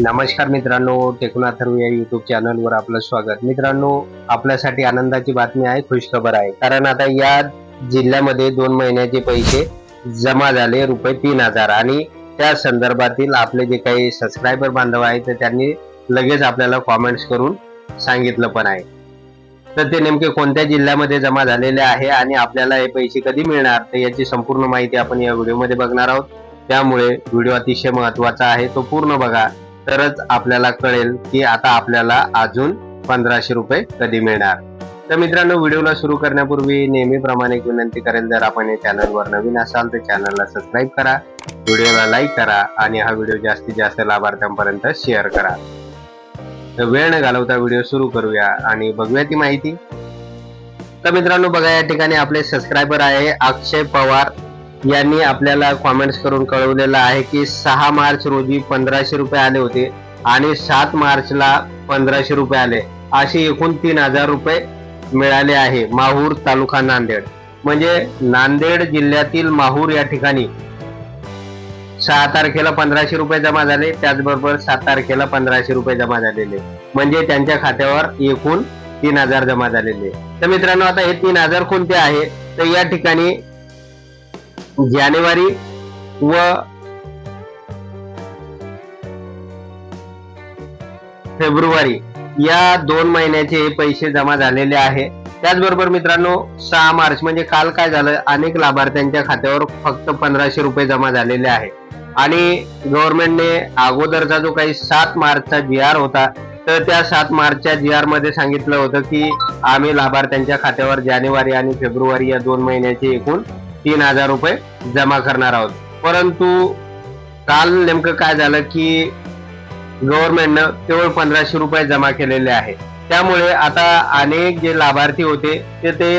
नमस्कार मित्रांनो टेक्नाथर्व या युट्यूब चॅनलवर आपलं स्वागत. मित्रांनो आपल्यासाठी आनंदाची बातमी आहे खुशखबर आहे. कारण आता या जिल्ह्यामध्ये दोन महिन्याचे पैसे जमा झाले रुपये तीन हजार. आणि त्या संदर्भातील आपले जे काही सबस्क्रायबर बांधव आहेत तर त्यांनी लगेच आपल्याला कॉमेंट्स करून सांगितलं पण आहे. तर ते नेमके कोणत्या जिल्ह्यामध्ये जमा झालेले आहे आणि आपल्याला हे पैसे कधी मिळणार तर याची संपूर्ण माहिती आपण या व्हिडिओमध्ये बघणार आहोत. त्यामुळे व्हिडिओ अतिशय महत्त्वाचा आहे तो पूर्ण बघा. तरच आपल्याला कळेल की आता आपल्याला अजून पंधराशे रुपये कधी मिळणार. तर मित्रांनो व्हिडिओला सुरू करण्यापूर्वी नेहमीप्रमाणे एक विनंती करेल जर आपण या चॅनलवर नवीन असाल तर चॅनलला सबस्क्राईब करा व्हिडिओला लाईक करा आणि हा व्हिडिओ जास्तीत जास्त लाभार्थ्यांपर्यंत शेअर करा. तर वेळ न घालवता व्हिडिओ सुरू करूया आणि बघूया ती माहिती. तर मित्रांनो बघा या ठिकाणी आपले सबस्क्रायबर आहे अक्षय पवार. यांनी आपल्याला कॉमेंट्स करून कळवलेलं आहे की सहा मार्च रोजी पंधराशे रुपये आले होते आणि सात मार्चला पंधराशे रुपये आले. असे एकूण तीन हजार रुपये मिळाले आहे माहूर तालुका नांदेड. म्हणजे नांदेड जिल्ह्यातील माहूर या ठिकाणी सहा तारखेला पंधराशे रुपये जमा झाले त्याचबरोबर सात तारखेला पंधराशे रुपये जमा झालेले. म्हणजे त्यांच्या खात्यावर एकूण तीन हजार जमा झालेले. तर मित्रांनो आता हे तीन हजार कोणते आहे? तर या ठिकाणी जानेवारी व फेब्रुवारी या दोन महिन्याचे हे पैसे जमा झालेले आहे. त्याचबरोबर मित्रांनो सहा मार्च म्हणजे काल काय झालं? अनेक लाभार्थ्यांच्या खात्यावर फक्त पंधराशे रुपये जमा झालेले आहे. आणि गव्हर्नमेंटने अगोदरचा जो काही सात मार्चचा जी आर होता तर त्या सात मार्चच्या जी आरमध्ये सांगितलं होतं की आम्ही लाभार्थ्यांच्या खात्यावर जानेवारी आणि फेब्रुवारी या दोन महिन्याचे एकूण तीन हजार रुपये जमा करणार आहोत. परंतु काल नेमकं काय झालं की गव्हर्नमेंटनं केवळ पंधराशे रुपये जमा केलेले आहे. त्यामुळे आता अनेक जे लाभार्थी होते ते ते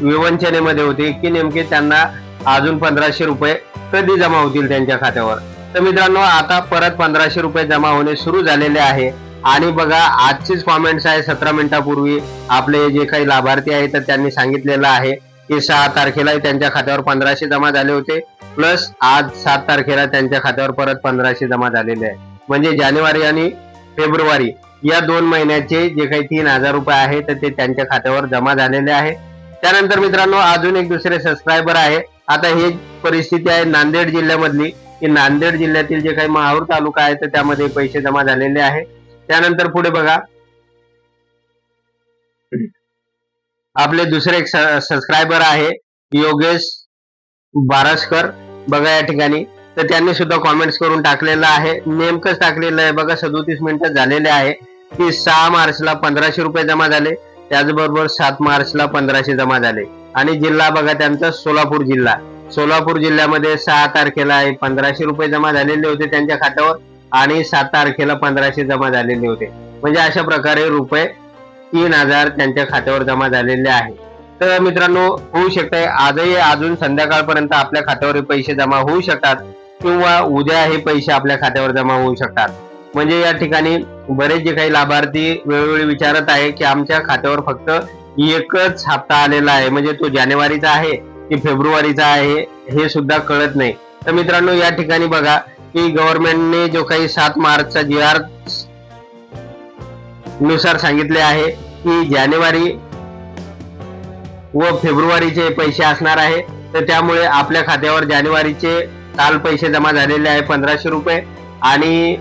विवंचनेमध्ये होते की नेमके त्यांना अजून पंधराशे रुपये कधी जमा होतील त्यांच्या खात्यावर. तर मित्रांनो आता परत पंधराशे रुपये जमा होणे सुरू झालेले आहे. आणि बघा आजचीच कॉमेंट्स आहे सतरा मिनिटापूर्वी आपले जे काही लाभार्थी आहेत तर त्यांनी सांगितलेलं आहे. की सहा तारखेला त्यांच्या खात्यावर पंधराशे जमा झाले होते. प्लस आज सात तारखेला त्यांच्या खात्यावर परत पंधराशे जमा झालेले आहे. म्हणजे जानेवारी आणि फेब्रुवारी या दोन महिन्याचे जे काही तीन हजार रुपये आहे तर ते त्यांच्या खात्यावर जमा झालेले आहे. त्यानंतर मित्रांनो अजून एक दुसरे सबस्क्रायबर आहे. आता ही परिस्थिती आहे नांदेड जिल्ह्यामधली. की नांदेड जिल्ह्यातील जे काही माहूर तालुका आहे तर त्यामध्ये पैसे जमा झालेले आहे. त्यानंतर पुढे बघा. आपले दुसरे एक सबस्क्रायबर आहे योगेश बारसकर. बघा या ठिकाणी. तर त्यांनी सुद्धा कॉमेंट्स करून टाकलेलं आहे. नेमकंच टाकलेलं आहे बघा सदोतीस मिनिटं झालेले आहे. की सहा मार्चला पंधराशे रुपये जमा झाले. त्याचबरोबर सात मार्चला पंधराशे जमा झाले. आणि जिल्हा बघा त्यांचा सोलापूर जिल्हा. सोलापूर जिल्ह्यामध्ये सहा तारखेला पंधराशे रुपये जमा झालेले होते त्यांच्या खात्यावर. आणि सात तारखेला पंधराशे जमा झालेले होते. म्हणजे अशा प्रकारे रुपये तीन हजार त्यांच्या खात्यावर जमा झालेले आहे. तर मित्रांनो होऊ शकते आजही अजून संध्याकाळपर्यंत आपल्या खात्यावर हे पैसे जमा होऊ शकतात किंवा उद्या हे पैसे आपल्या खात्यावर जमा होऊ शकतात. म्हणजे या ठिकाणी बरेच जे काही लाभार्थी वेळोवेळी विचारत आहे की आमच्या खात्यावर फक्त एकच हप्ता आलेला आहे. म्हणजे तो जानेवारीचा आहे की फेब्रुवारीचा आहे हे सुद्धा कळत नाही. तर मित्रांनो या ठिकाणी बघा की गव्हर्नमेंटने जो काही सात मार्चचा जी आर नुसार सांगितले आहे की जानेवारी व फेब्रुवारीचे पैसे असणार आहे. तर त्यामुळे आपल्या खात्यावर जानेवारीचे काल पैसे जमा झालेले आहे पंधराशे रुपये. आणि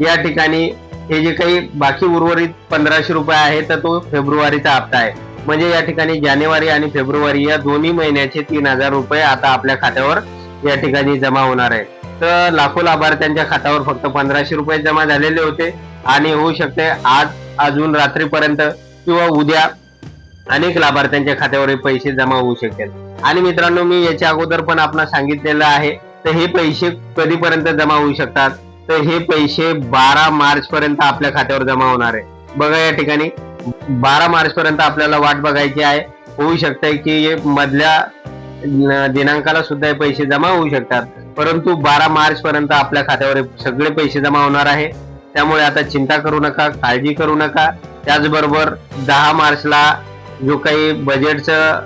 या ठिकाणी हे जे काही बाकी उर्वरित पंधराशे रुपये आहे तर तो फेब्रुवारीचा हप्ता आहे. म्हणजे या ठिकाणी जानेवारी आणि फेब्रुवारी या दोन्ही महिन्याचे तीन हजार रुपये आता आपल्या खात्यावर या ठिकाणी जमा होणार आहे. तर लाखो लाभार्थ्यांच्या खात्यावर फक्त पंधराशे रुपये जमा झालेले होते. आणि होऊ शकते आज अजून रात्रीपर्यंत किंवा उद्या अनेक लाभार्थ्यांच्या खात्यावर हे पैसे जमा होऊ शकतील आणि मित्रांनो मी याच्या अगोदर पण आपण सांगितलेलं आहे तर हे पैसे कधीपर्यंत जमा होऊ शकतात? तर हे पैसे बारा मार्च पर्यंत आपल्या खात्यावर जमा होणार आहे. बघा या ठिकाणी बारा मार्च पर्यंत आपल्याला वाट बघायची आहे. होऊ शकतंय की हे मधल्या दिनांकाला सुद्धा हे पैसे जमा होऊ शकतात. परंतु बारा मार्च पर्यंत आपल्या खात्यावर सगळे पैसे जमा होणार आहे. त्यामुळे आता चिंता करू नका काळजी करू नका. त्याचबरोबर दहा मार्चला जो काही बजेटचं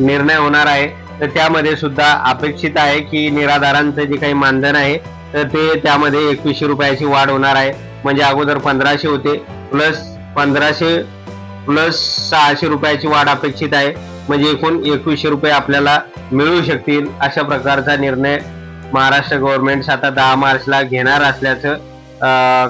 निर्णय होणार आहे तर त्यामध्ये सुद्धा अपेक्षित आहे की निराधारांचं जे काही मानधन आहे तर ते त्यामध्ये एकवीसशे रुपयाची वाढ होणार आहे. म्हणजे अगोदर पंधराशे होते प्लस पंधराशे प्लस सहाशे रुपयाची वाढ अपेक्षित आहे. म्हणजे एकूण एकवीसशे रुपये आपल्याला मिळू शकतील अशा प्रकारचा निर्णय महाराष्ट्र गव्हर्नमेंट आता दहा मार्चला घेणार असल्याचं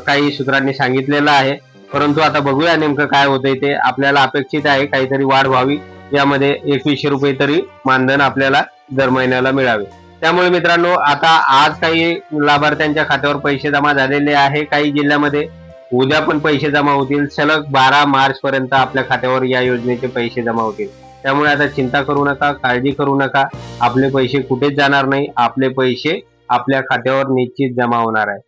काही सूत्रांनी सांगितलेलं आहे. परंतु आता बघूया नेमकं काय होतंय ते. आपल्याला अपेक्षित आहे काहीतरी वाढ व्हावी. यामध्ये एकवीसशे रुपये तरी मानधन आपल्याला दर महिन्याला मिळावे. त्यामुळे मित्रांनो आता आज काही लाभार्थ्यांच्या खात्यावर पैसे जमा झालेले आहे काही जिल्ह्यामध्ये. उद्या पण पैसे जमा होतील. सलग बारा मार्च पर्यंत आपल्या खात्यावर या योजनेचे पैसे जमा होतील. त्यामुळे आता चिंता करू नका काळजी करू नका. आपले पैसे कुठेच जाणार नाही. आपले पैसे आपल्या खात्यावर निश्चित जमा होणार आहे.